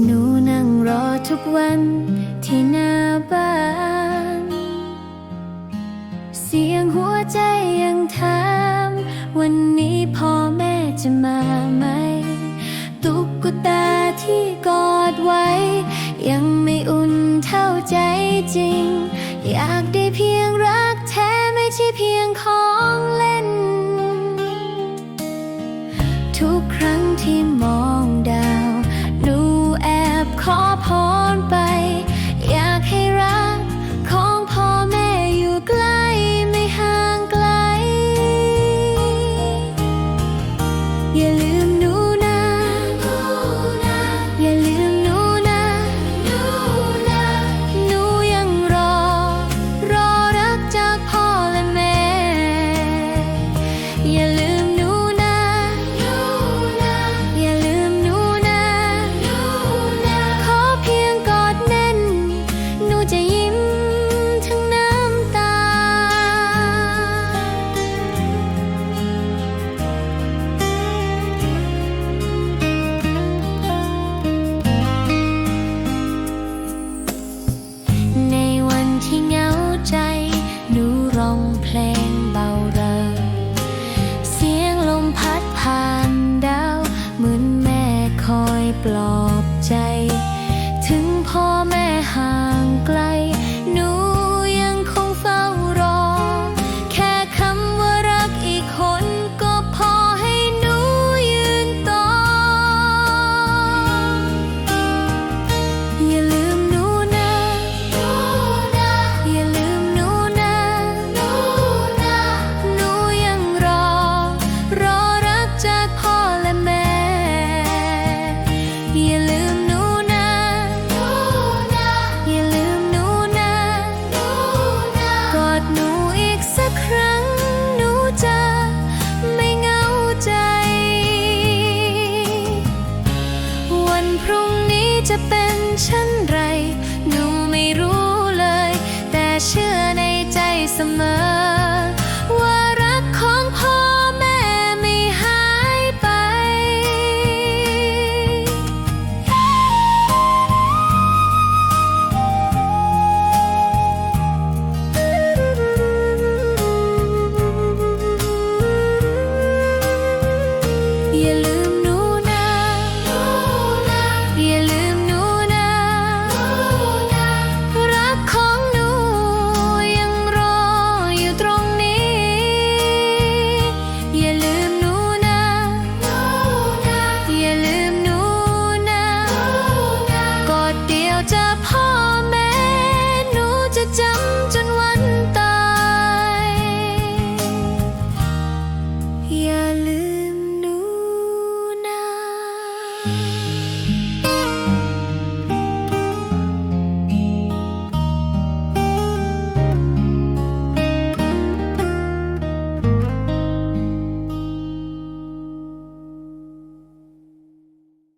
หนูนั่งรอทุกวันที่หน้าบ้าน เสียงหัวใจยังถาม วันนี้พ่อแม่จะมาไหม ตุ๊กตาที่กอดไว้ ยังไม่อุ่นเท่าใจจริง อยากได้เพียงรักแท้ไม่ใช่เพียงของ You